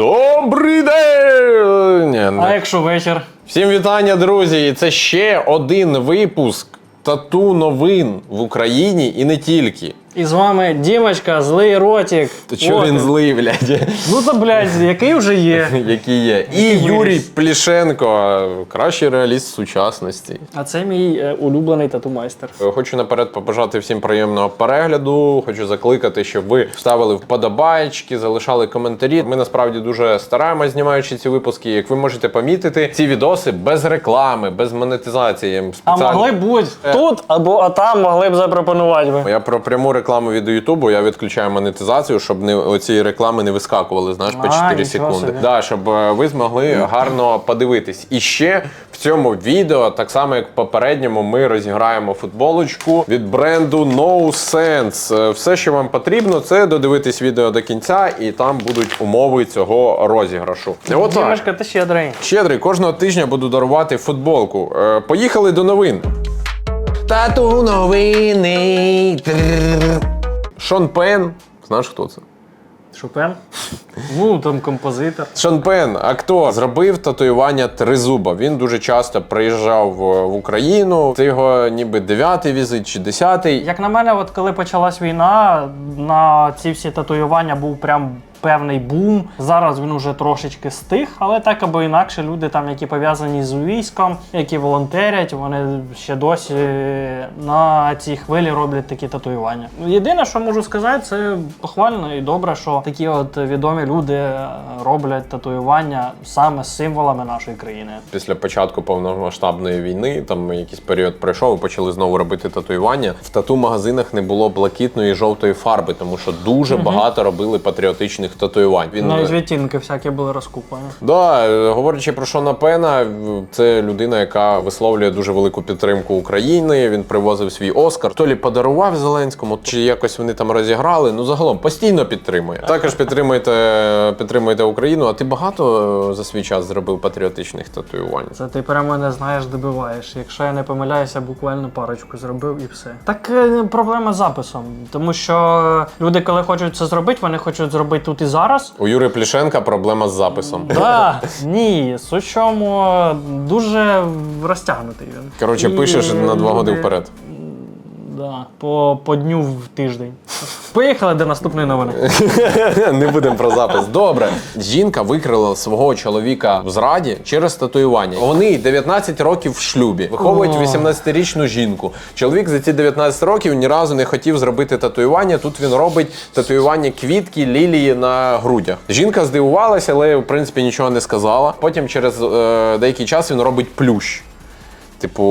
Добрий день! А якщо вечір? Всім вітання, друзі! І Це ще один випуск тату новин в Україні і не тільки. І з вами Дімочка, злий ротик. То чого він злий, блядь, Ну то, блядь, який вже є. який є. І Який Юрій виріс. Плішенко, кращий реаліст сучасності. А це мій е, улюблений тату-майстер. Хочу наперед побажати всім приємного перегляду. Хочу закликати, щоб ви ставили вподобайки, залишали коментарі. Ми насправді дуже стараємось, знімаючи ці випуски. Як ви можете помітити, ці відоси без реклами, без монетизації. А Спеціально- могли б бути Е. тут або а там могли б запропонувати би. Я про пряму рекламу від Ютубу я відключаю монетизацію, щоб не оці реклами не вискакували, знаєш, по А, 4 нічого секунди. Да, щоб е, ви змогли гарно подивитись. І ще в цьому відео, так само як в попередньому, ми розіграємо футболочку від бренду No Sense. Е, Все, що вам потрібно, це додивитись відео до кінця, і там будуть умови цього розіграшу. Отак. Дімочка, ти щедрий. Щедрий, кожного тижня буду дарувати футболку. Е, поїхали до новин. Тату новини. Шон Пен. Знаєш, хто це? Шопен? Ну, там композитор. Шон Пен, актор, зробив татуювання тризуба. Він дуже часто приїжджав в в Україну. Це його ніби дев'ятий візит чи десятий. Як на мене, от коли почалась війна, на ці всі татуювання був прям певний бум. Зараз він уже трошечки стих, але так або інакше люди, там, які пов'язані з військом, які волонтерять, вони ще досі на цій хвилі роблять такі татуювання. Єдине, що можу сказати, це похвально і добре, що такі от відомі люди е, роблять татуювання саме з символами нашої країни. Після початку повномасштабної війни, там якийсь період пройшов, і почали знову робити татуювання. В тату-магазинах не було блакитної і жовтої фарби, тому що дуже багато робили патріотичних татуювань. Він Навіть відтінки всякі були розкупані. Да, говорячи про Шона Пена, це людина, яка висловлює дуже велику підтримку України. Він привозив свій Оскар. То лі подарував Зеленському, чи якось вони там розіграли. Ну загалом постійно підтримує. Також підтримуйте, підтримуйте Україну. А ти багато е, за свій час зробив патріотичних татуювань? Це ти прямо не знаєш, добиваєш. Якщо я не помиляюся, буквально парочку зробив і все. Так е, проблема з записом, тому що люди, коли хочуть це зробити, вони хочуть зробити тут і зараз. У Юри Плішенка проблема з записом. Да, ні, суть чому дуже розтягнутий він. Коротше, І пишеш на два люди- вперед. Да, по, по дню в тиждень. Поїхали до наступної новини. Не будемо про запис. Добре. Жінка викрила свого чоловіка в зраді через татуювання. Вони 19 років в шлюбі, виховують 18-річну жінку. Чоловік за ці 19 років ні разу не хотів зробити татуювання. Тут він робить татуювання квітки лілії на грудях. Жінка здивувалася, але в принципі нічого не сказала. Потім через е, деякий час він робить плющ. Типу,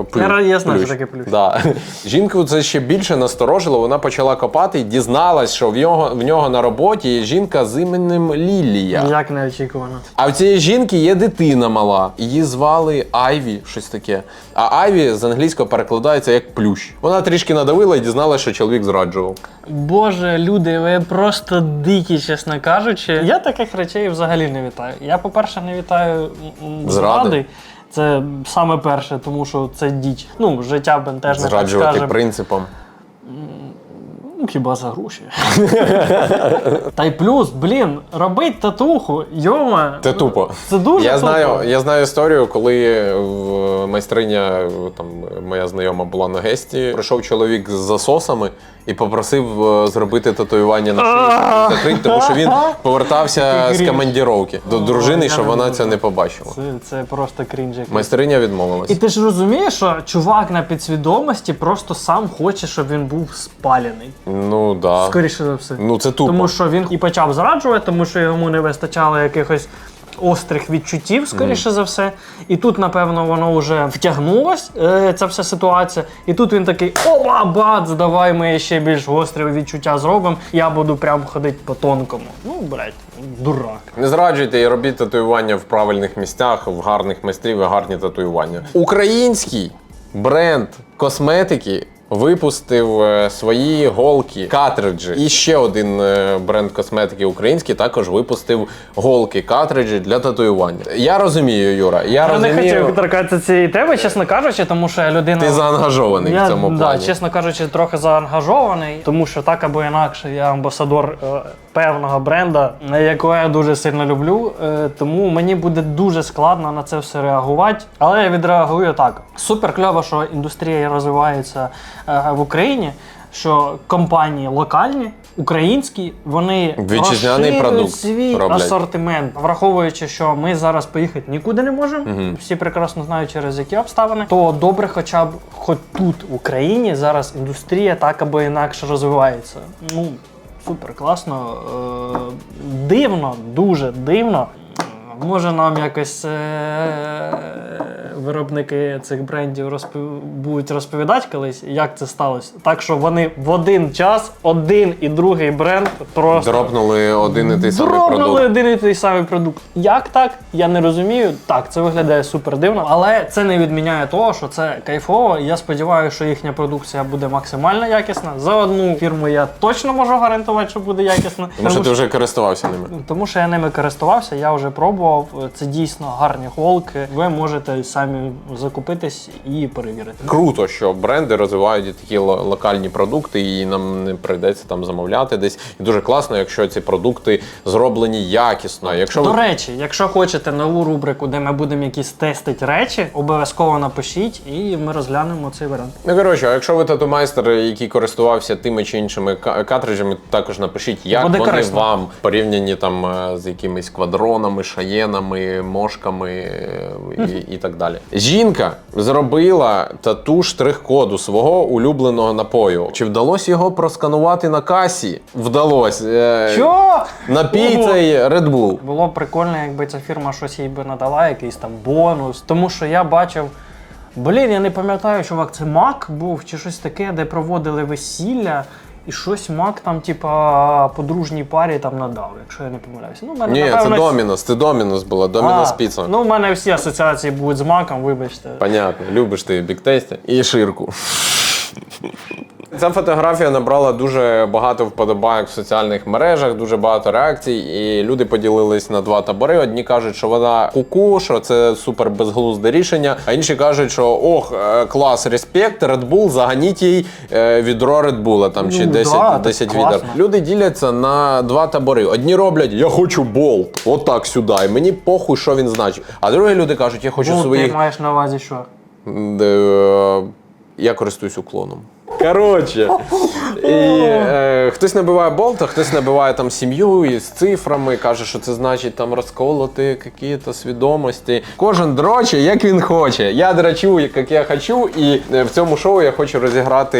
е, плю, Я я знаю, що таке плющ. Да. Жінку це ще більше насторожило. Вона почала копати і дізналась, що в нього, в нього на роботі є жінка з іменем Лілія. Як неочікувано. А в цієї жінки є дитина мала. Її звали Айві, щось таке. А Айві з англійського перекладається як плющ. Вона трішки надавила і дізналася, що чоловік зраджував. Боже, люди, ви просто дикі, чесно кажучи. Я таких речей взагалі не вітаю. Я, по-перше, не вітаю Зради? зради. Це саме перше, тому що це діч. Ну, життя бентежне, Зраджувати скажемо. Ну, хіба за гроші. Та й плюс, блін, робить татуху, йома. Це тупо. Це дуже Я тупо. знаю, я знаю історію, коли в майстриня, там моя знайома була на гесті, прийшов чоловік з засосами і попросив е, зробити татуювання на шиї, закрити, тому що він повертався з командіровки до дружини, щоб вона це не побачила. Це, це просто крінж. Майстриня відмовилась. І ти ж розумієш, що чувак на підсвідомості просто сам хоче, щоб він був спалений. Ну да. Скоріше за все. Ну це тупо. Тому що він і почав зраджувати, тому що йому не вистачало якихось острих відчуттів, скоріше за все. І тут, напевно, воно вже втягнулось, е, ця вся ситуація. І тут він такий: оба, бац, давай ми ще більш гострі відчуття зробимо. Я буду прям ходити по тонкому. Ну, блядь, дурак. Не зраджуйте і робіть татуювання в правильних місцях, в гарних майстрів і гарні татуювання. Український бренд косметики. Випустив е, свої голки, картриджі. І ще один е, бренд косметики український також випустив голки, картриджі для татуювання. Я розумію, Юра. Я, Я не хотів торкатися цієї теми, чесно кажучи, тому що я людина. ти заангажований я, в цьому да, плані. чесно кажучи, трохи заангажований, тому що так або інакше я амбасадор е, певного бренда, якого я дуже сильно люблю. Е, Тому мені буде дуже складно на це все реагувати. Але я відреагую так. Супер кльово, що індустрія розвивається в Україні. Що компанії локальні, українські, вони Вітчизняний розширюють продукт свій роблять. асортимент, враховуючи, що ми зараз поїхати нікуди не можемо. Всі прекрасно знають через які обставини. То добре, хоча б хоч тут в Україні зараз індустрія так або інакше розвивається. Ну супер класно, е- дивно, дуже дивно. Може нам якось е- виробники цих брендів розпов... будуть розповідати колись, як це сталося. Так що вони в один час один і другий бренд просто Дропнули один і той самий продукт. один і той самий продукт. Як так? Я не розумію. Так, це виглядає супер дивно, але це не відміняє того, що це кайфово. Я сподіваюся, що їхня продукція буде максимально якісна. За одну фірму я точно можу гарантувати, що буде якісна. Тому що ти вже користувався ними. тому що я ними користувався, я вже пробував. Це дійсно гарні голки. Ви можете самі закупитись і перевірити. Круто, що бренди розвивають такі локальні продукти, і нам не прийдеться там замовляти десь. І дуже класно, якщо ці продукти зроблені якісно. Якщо До ви речі, якщо хочете нову рубрику, де ми будемо якісь тестити речі, обов'язково напишіть і ми розглянемо цей варіант. Ну, коротше, а якщо ви тату-майстер, який користувався тими чи іншими ка- картриджами, також напишіть, як Буде вони корисно. вам порівняні там е, з якимись квадронами, шаєнами, мошками е, і, і так далі. Жінка зробила тату штрих-коду свого улюбленого напою. Чи вдалося його просканувати на касі? Вдалося. Е, Що? Напій цей Red Bull. Було б прикольно, якби ця фірма щось їй би надала, якийсь там бонус. Тому що я бачив. Блін, я не пам'ятаю, чувак, це Мак був чи щось таке, де проводили весілля, і щось Мак там, типа, подружній парі там надав, якщо я не помиляюся. Ну, в мене, Ні, це напевно, Домінос, це Домінос була, А, Домінос піца. Ну, в мене всі асоціації будуть з маком, вибачте. Понятно, любиш ти біктесті і ширку. Ця фотографія набрала дуже багато вподобайок в соціальних мережах, дуже багато реакцій, і люди поділились на два табори. Одні кажуть, що вона куку, що це супер безглузде рішення. А інші кажуть, що ох, е, клас, респект, Red Bull, заганіть їй е, відро Red Bull, там чи Ну, 10, да, 10 відер. Люди діляться на два табори. Одні роблять я хочу болт, отак сюди, і мені похуй, що він значить. А другі люди кажуть, я хочу Ну, своїх ти маєш на увазі що? е, я користуюсь уклоном. Коротше, і, е, хтось набиває болт, а хтось набиває там сім'ю із цифрами, каже, що це значить там розколоти якісь свідомості. Кожен дроче, як він хоче. Я драчу, як я хочу, і е, в цьому шоу я хочу розіграти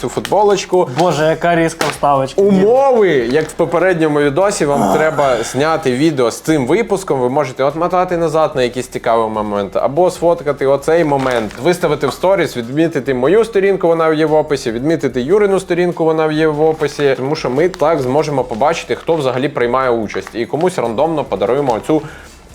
цю футболочку. Боже, яка різка вставочка. Умови, як в попередньому відосі, вам треба зняти відео з цим випуском. Ви можете отмотати назад на якийсь цікавий момент, або сфоткати оцей момент, виставити в сторіс, відмітити мою сторінку, вона є в описі, відмітити Юрину сторінку, вона є в описі. Тому що ми так зможемо побачити, хто взагалі приймає участь, і комусь рандомно подаруємо цю.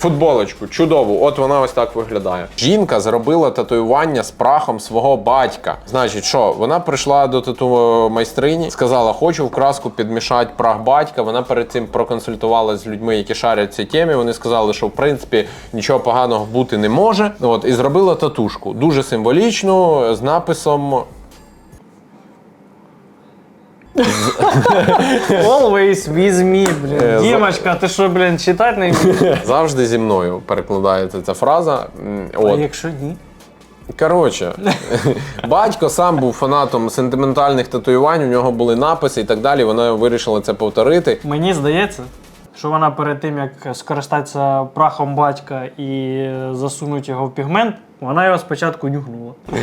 Футболочку чудову, от вона ось так виглядає. Жінка зробила татуювання з прахом свого батька. Значить, що вона прийшла до тату майстрині, сказала, хочу в краску підмішати прах батька. Вона перед цим проконсультувалася з людьми, які шарять в цій темі. Вони сказали, що в принципі нічого поганого бути не може. От і зробила татушку дуже символічну з написом Always with me, Е, блін. Дімочка, ти що, блін, читати не вмієш? завжди зі мною перекладається ця фраза. От. А якщо ні? Коротше, батько сам був фанатом сентиментальних татуювань, у нього були написи і так далі. Вона вирішила це повторити. Мені здається, що вона перед тим, як скористатися прахом батька і засунути його в пігмент, вона його спочатку нюхнула.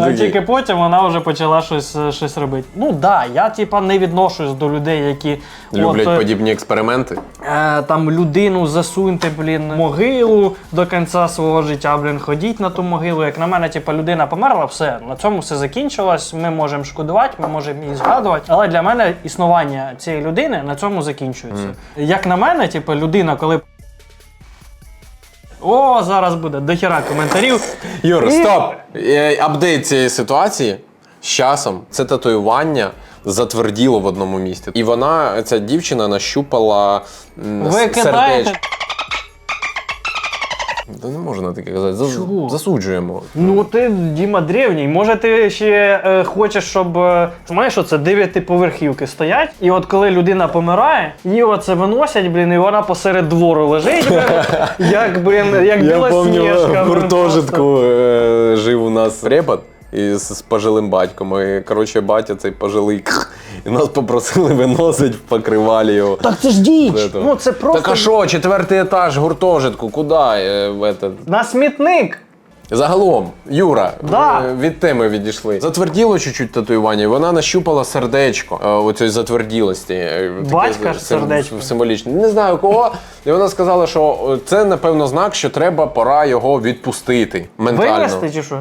А тільки потім вона вже почала щось, щось робити. Ну так, да, я типа не відношусь до людей, які Люблять от, е, подібні експерименти. е, там людину засуньте, блін, могилу до кінця свого життя, блін, ходіть на ту могилу. Як на мене, типа, людина померла, все, на цьому все закінчилось. Ми можемо шкодувати, ми можемо її згадувати. Але для мене існування цієї людини на цьому закінчується. Як на мене, типу, людина, коли. О, зараз буде дохіра коментарів. Юр, І- стоп! Е, Апдейт цієї ситуації з часом це татуювання затверділо в одному місці. І вона, ця дівчина, нащупала м, Ви кидаєте. сердеч- Та не можна таке казати. Зас- Чого? Засуджуємо. Ну ти Діма древній. Може, ти ще е, хочеш, щоб е, знаєш, оце дев'ятиповерхівки стоять, і от коли людина помирає, її оце виносять, блін, і вона посеред двору лежить, блін, як блін, як Я пам'ятаю, білосніжка. в блін, просто. гуртожитку е, жив у нас препод із з пожилим батьком. І, коротше, батя цей пожилий. І нас попросили виносити в покривалі його. Так це ж діч. Це. Ну це просто Так а що, четвертий етаж гуртожитку, куди? Е, в этот? на смітник. Загалом, Юра, Да. е, від теми відійшли. Затверділо чуть-чуть татуювання, і вона нащупала сердечко е, оцієї затверділості. е, таке Батька ж сим- сердечко. Символічне. Не знаю кого. І вона сказала, що е, це, напевно, знак, що треба пора його відпустити ментально. Вивезти чи що?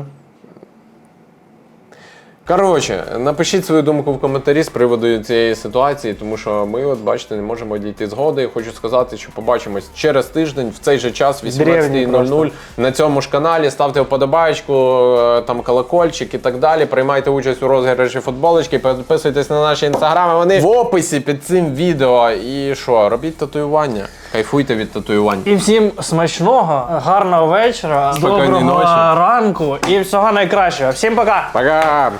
Коротше, напишіть свою думку в коментарі з приводу цієї ситуації, тому що ми, от бачите, не можемо дійти згоди. Хочу сказати, що побачимось через тиждень в цей же час, Древній 18.00 на цьому ж каналі. Ставте вподобайку, е, там колокольчик і так далі. Приймайте участь у розіграші футболочки, підписуйтесь на наші інстаграми. Вони в описі під цим відео. І що, робіть татуювання. Кайфуйте від татуювань. І всім смачного, гарного вечора, Спокійної доброго ночі. ранку і всього найкращого. Всім пока! Пока!